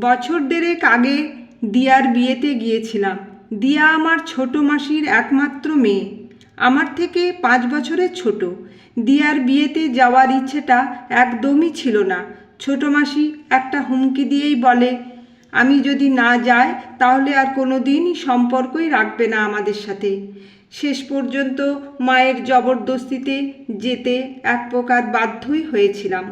বছর দেড়েক আগে দিয়ার বিয়েতে গিয়েছিলাম। দিয়া আমার ছোট মাসির একমাত্র মেয়ে। আমার থেকে পাঁচ বছরের ছোট। দিয়ার বিয়েতে যাওয়ার ইচ্ছেটা একদমই ছিল না। ছোট মাসি একটা হুমকি দিয়েই বলে, আমি যদি না যাই, তাহলে আর কোনো দিনই সম্পর্কই রাখবে না আমাদের সাথে। শেষ পর্যন্ত মায়ের জবরদস্তিতে যেতে এক প্রকার বাধ্যই হয়েছিলাম।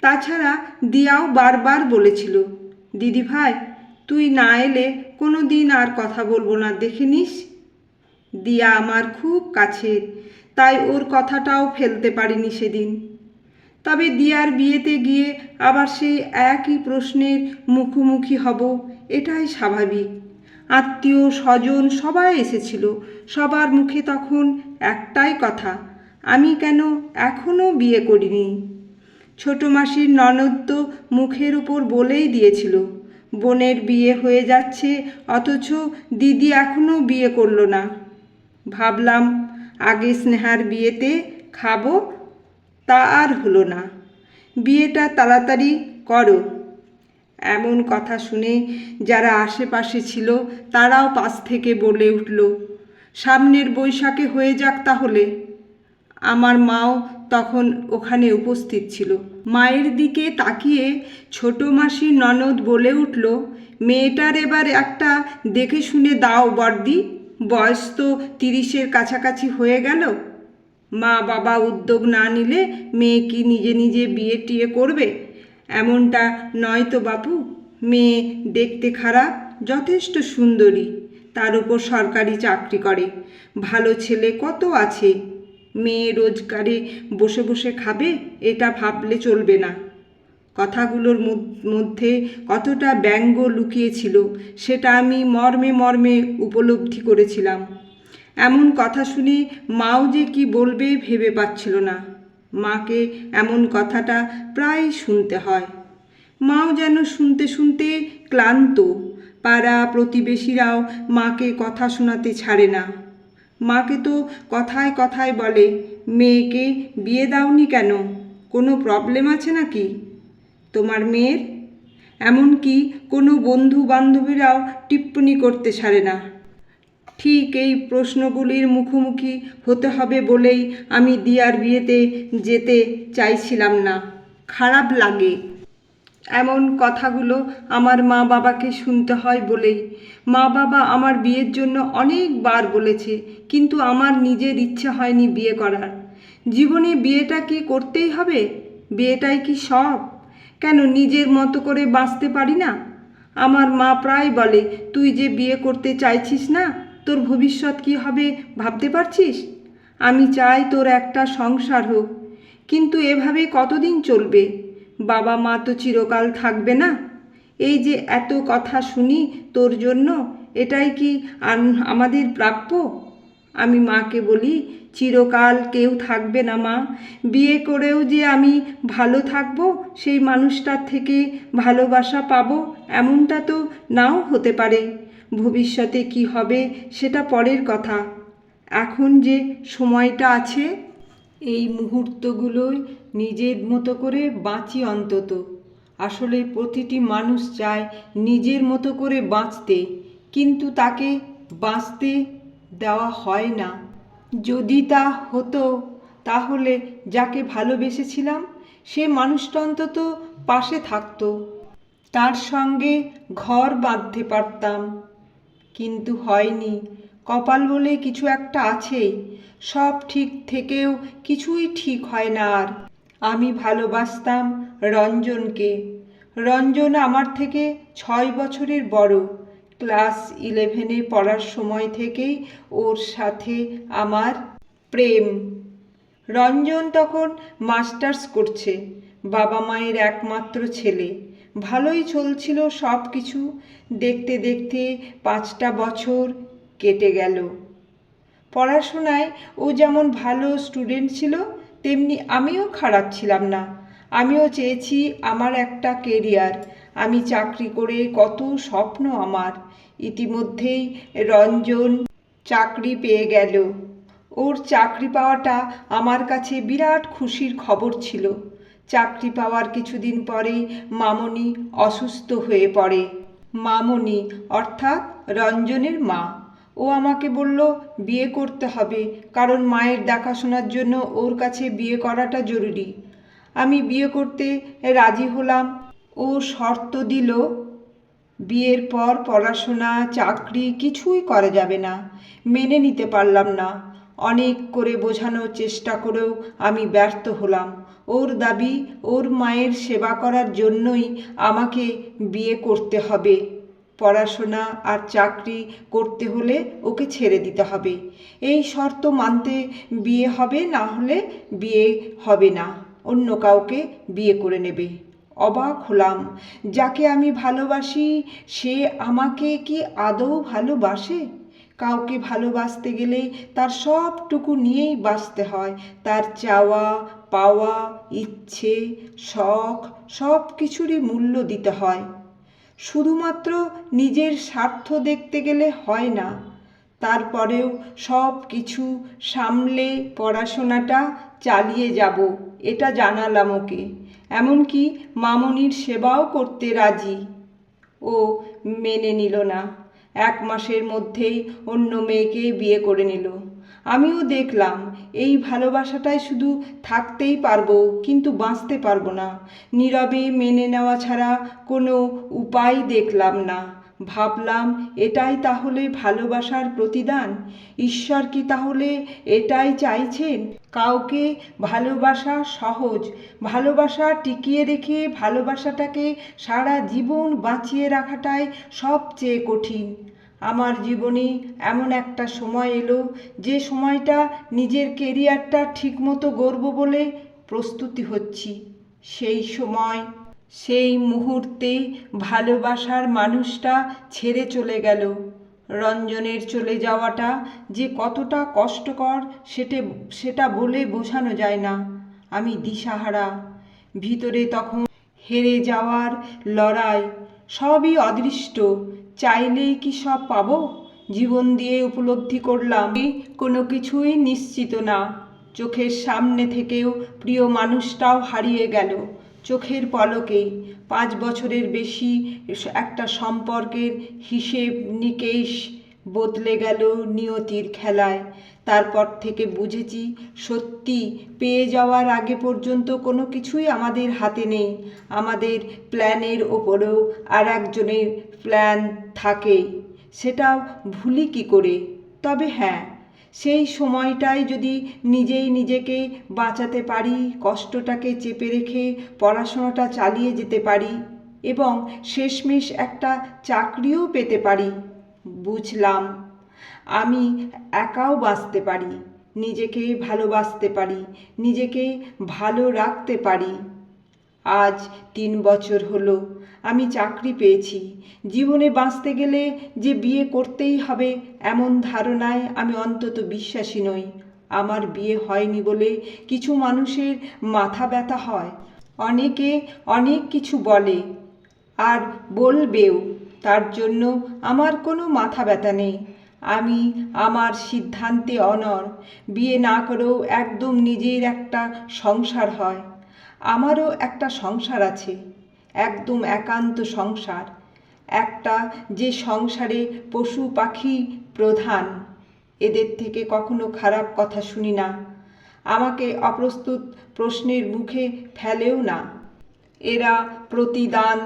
তাছাড়া দিয়াও বারবার বলেছিল দিদি ভাই, তুই না এলে কোনো দিন আর কথা বলব না, দেখে নিস। দিয়া আমার খুব কাছের, তাই ওর কথাটাও ফেলতে পারিনি সেদিন। তবে দিয়ার বিয়েতে গিয়ে আবার সেই একই প্রশ্নের মুখোমুখি হব, এটাই স্বাভাবিক। আত্মীয়, স্বজন সবাই এসেছিল, সবার মুখে তখন একটাই কথা, আমি কেন এখনও বিয়ে করিনি? ছোট মাসির ননদ তো মুখের উপর বলেই দিয়েছিল, বোনের বিয়ে হয়ে যাচ্ছে, অথচ দিদি এখনও বিয়ে করল না। ভাবলাম, আগে স্নেহার বিয়েতে খাব, তা আর হলো না। বিয়েটা তাড়াতাড়ি করো। এমন কথা শুনে যারা আশেপাশে ছিল, তারাও পাশ থেকে বলে উঠল, সামনের বৈশাখে হয়ে যাক তাহলে। আমার মাও তখন ওখানে উপস্থিত ছিল। মায়ের দিকে তাকিয়ে ছোট মাসি ননদ বলে উঠল, মেয়েটার এবার একটা দেখে শুনে দাও বর্দি বয়স তো তিরিশের কাছাকাছি হয়ে গেল। মা বাবা উদ্যোগ না নিলে মেয়ে কি নিজে নিজে বিয়ে টিয়ে করবে? এমনটা নয় তো বাপু, মেয়ে দেখতে খারাপ, যথেষ্ট সুন্দরী, তার উপর সরকারি চাকরি করে। ভালো ছেলে কত আছে? মেয়ে রোজগারে বসে বসে খাবে, এটা ভাবলে চলবে না। কথাগুলোর মধ্যে কতটা ব্যঙ্গ লুকিয়েছিল, সেটা আমি মর্মে মর্মে উপলব্ধি করেছিলাম। এমন কথা শুনে মাও যে কি বলবে ভেবে পাচ্ছিল না। মাকে এমন কথাটা প্রায় শুনতে হয়। মাও যেন শুনতে শুনতে ক্লান্ত, পাড়া প্রতিবেশীরাও মাকে কথা শোনাতে ছাড়ে না। মাকে তো কথায় কথায় বলে, মেয়েকে বিয়ে দাওনি কেন? কোনো প্রবলেম আছে নাকি? তোমার মেয়ের? এমনকি কোনো বন্ধু বান্ধবীরাও টিপ্পনি করতে ছাড়ে না। ঠিক এই প্রশ্নগুলির মুখোমুখি হতে হবে বলেই আমি দিয়ার বিয়েতে যেতে চাইছিলাম না। খারাপ লাগে। এমন কথাগুলো আমার মা বাবাকে শুনতে হয় বলেই। মা বাবা আমার বিয়ের জন্য অনেকবার বলেছে, কিন্তু আমার নিজের ইচ্ছে হয়নি বিয়ে করার। জীবনে বিয়েটা কি করতেই হবে? বিয়েটাই কি সব? কেন নিজের মতো করে বাঁচতে পারি না? আমার মা প্রায় বলে, তুই যে বিয়ে করতে চাইছিস না, তোর ভবিষ্যৎ কি হবে ভাবতে পারছিস? আমি চাই তোর একটা সংসার হোক। কিন্তু এভাবে কতদিন চলবে? বাবা মা তো চিরকাল থাকবে না। এই যে এত কথা শুনি তোর জন্য, এটাই কি আমাদের প্রাপ্য? আমি মাকে বলি, চিরকাল কেউ থাকবে না মা। বিয়ে করেও যে আমি ভালো থাকব, সেই মানুষটার থেকে ভালোবাসা পাবো, এমনটা তো নাও হতে পারে। ভবিষ্যতে কি হবে, সেটা পরের কথা। এখন যে সময়টা আছে এই মুহূর্তগুলোই নিজের মতো করে বাঁচি অন্তত। আসলে প্রতিটি মানুষ চায় নিজের মতো করে বাঁচতে, কিন্তু তাকে বাঁচতে দেওয়া হয় না। যদি তা হতো, তাহলে যাকে ভালোবেসেছিলাম, সে মানুষটা অন্তত পাশে থাকতো। তার সঙ্গে ঘর বাঁধতে পারতাম, কিন্তু হয়নি। কপাল বলে কিছু একটা আছেই সব ঠিক থেকেও কিছুই ঠিক হয় না আর। আমি ভালোবাসতাম রঞ্জনকে। রঞ্জন আমার থেকে ছয় বছরের বড়। ক্লাস ইলেভেনে পড়ার সময় থেকেই ওর সাথে আমার প্রেম। রঞ্জন তখন মাস্টার্স করছে, বাবা মায়ের একমাত্র ছেলে। ভালোই চলছিল সব কিছু দেখতে দেখতে পাঁচটা বছর কেটে গেল। পড়াশোনায় ও যেমন ভালো স্টুডেন্ট ছিল, তেমনি আমিও খারাপ ছিলাম না। আমিও চেয়েছি আমার একটা কেরিয়ার আমি চাকরি করে কত স্বপ্ন আমার। ইতিমধ্যেই রঞ্জন চাকরি পেয়ে গেল। ওর চাকরি পাওয়াটা আমার কাছে বিরাট খুশির খবর ছিল। চাকরি পাওয়ার কিছুদিন পরেই মামনি অসুস্থ হয়ে পড়ে। মামনি অর্থাৎ রঞ্জনের মা। ও আমাকে বলল, বিয়ে করতে হবে, কারণ মায়ের দেখাশোনার জন্য ওর কাছে বিয়ে করাটা জরুরি। আমি বিয়ে করতে রাজি হলাম। ও শর্ত দিল, বিয়ের পর পড়াশোনা, চাকরি কিছুই করা যাবে না, মেনে নিতে পারলাম না। অনেক করে বোঝানোর চেষ্টা করেও আমি ব্যর্থ হলাম। ওর দাবি, ওর মায়ের সেবা করার জন্যই আমাকে বিয়ে করতে হবে। পড়াশোনা আর চাকরি করতে হলে ওকে ছেড়ে দিতে হবে। এই শর্ত মানতে বিয়ে হবে, না হলে বিয়ে হবে না। অন্য কাউকে বিয়ে করে নেবে। অবাক হলাম। যাকে আমি ভালোবাসি, সে আমাকে কি আদৌ ভালোবাসে? কাউকে ভালোবাসতে গেলে তার সবটুকু নিয়েই বাঁচতে হয়। তার চাওয়া, পাওয়া, ইচ্ছে, শখ সব কিছুরই মূল্য দিতে হয়। শুধুমাত্র নিজের স্বার্থ দেখতে গেলে হয় না। তারপরেও সব কিছু সামলে পড়াশোনাটা চালিয়ে যাব, এটা জানালাম ওকে। এমনকি মামনির সেবাও করতে রাজি। ও মেনে নিল না। এক মাসের মধ্যেই অন্য মেয়েকে বিয়ে করে নিল। আমিও দেখলাম, এই ভালোবাসাটাই শুধু থাকতেই পারব, কিন্তু বাঁচতে পারব না। নীরবে মেনে নেওয়া ছাড়া কোনো উপায় দেখলাম না। ভাবলাম, এটাই তাহলে ভালোবাসার প্রতিদান? ঈশ্বর কি তাহলে এটাই চাইছেন? কাউকে ভালোবাসা সহজ, ভালোবাসা টিকিয়ে রেখে ভালোবাসাটাকে সারা জীবন বাঁচিয়ে রাখাটাই সবচেয়ে কঠিন। আমার জীবনে এমন একটা সময় এলো যে সময়টা নিজের কেরিয়ারটা ঠিকমতো গড়ব বলে প্রস্তুতি হচ্ছি। সেই সময়, সেই মুহূর্তে ভালোবাসার মানুষটা ছেড়ে চলে গেল। রঞ্জনের চলে যাওয়াটা যে কতটা কষ্টকর সেটা সেটা বলে বোঝানো যায় না। আমি দিশাহারা। ভিতরে তখন হেরে যাওয়ার লড়াই সবই অদৃষ্ট। চাইলেই কি সব পাবো? জীবন দিয়ে উপলব্ধি করলাম কোনো কিছুই নিশ্চিত না। চোখের সামনে থেকেও প্রিয় মানুষটাও হারিয়ে গেল চোখের পলকে। পাঁচ বছরের বেশি একটা সম্পর্কের হিসেব নিকেশ বদলে গেল নিয়তির খেলায়। তারপর থেকে বুঝেছি, সত্যি পেয়ে যাওয়ার আগে পর্যন্ত কোনো কিছুই আমাদের হাতে নেই। আমাদের প্ল্যানের ওপরেও আর একজনের প্ল্যান থাকে। সেটা ভুলি কি করে? তবে হ্যাঁ সেই সময়টায় যদি নিজেই নিজেকে বাঁচাতে পারি, কষ্টটাকে চেপে রেখে পড়াশোনাটা চালিয়ে যেতে পারি এবং শেষমেশ একটা চাকরিও পেতে পারি। বুঝলাম। আমি একাও বাঁচতে পারি, নিজেকে ভালোবাসতে পারি, নিজেকে ভালো রাখতে পারি। আজ তিন বছর হলো, আমি চাকরি পেয়েছি। জীবনে বাঁচতে গেলে যে বিয়ে করতেই হবে এমন ধারণায় আমি অন্তত বিশ্বাসী নই। আমার বিয়ে হয়নি বলে কিছু মানুষের মাথা ব্যথা হয়। অনেকে অনেক কিছু বলে, আর বলবেও। তার জন্য আমার কোনো মাথা ব্যথা নেই। আমি আমার সিদ্ধান্তে অনর, বিয়ে না করেও একদম নিজের একটা সংসার হয়। আমারও একটা সংসার আছে, একদম একান্ত সংসার। একটা যে সংসারে পশু পাখি প্রধান, এদের থেকে কখনো খারাপ কথা শুনি না। আমাকে অপ্রস্তুত প্রশ্নের মুখে ফেলেও না। এরা প্রতিদান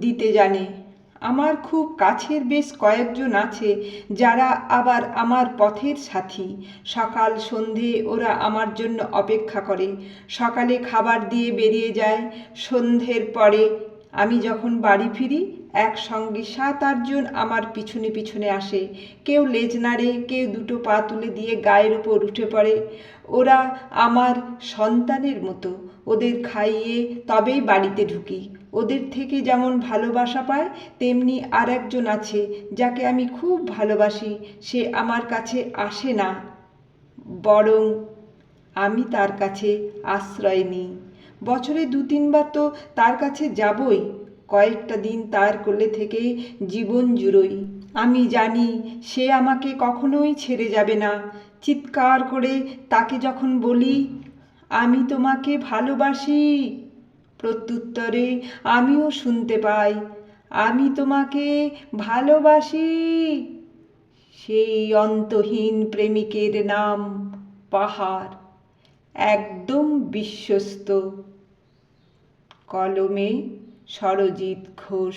দিতে জানে। আমার খুব কাছের বেশ কয়েকজন আছে যারা আবার আমার পথের সাথী। সকাল, সন্ধে ওরা আমার জন্য অপেক্ষা করে। সকালে খাবার দিয়ে বেরিয়ে যায়। সন্ধ্যের পরে আমি যখন বাড়ি ফিরি, একসঙ্গে সাত আটজন আমার পিছনে পিছনে আসে। কেউ লেজ নাড়ে, কেউ দুটো পা তুলে দিয়ে গায়ের ওপর উঠে পড়ে। ওরা আমার সন্তানের মতো। ওদের খাইয়ে তবেই বাড়িতে ঢুকি। ওদের থেকে যেমন ভালোবাসা পায়, তেমনি আর একজন আছে যাকে আমি খুব ভালোবাসি, সে আমার কাছে আসে না। বরং আমি তার কাছে আশ্রয় নিই। বছরে দু তিনবার তো তার কাছে যাবই। কয়েকটা দিন তার কোলে থেকে জীবন জুড়োই। আমি জানি সে আমাকে কখনোই ছেড়ে যাবে না। চিৎকার করে তাকে যখন বলি, আমি তোমাকে ভালোবাসি। প্রত্যুত্তরে আমিও শুনতে পাই। আমি তোমাকে ভালোবাসি। সেই অন্তহীন প্রেমিকের নাম পাহাড়, একদম বিশ্বস্ত। কলমে সরজিৎ ঘোষ।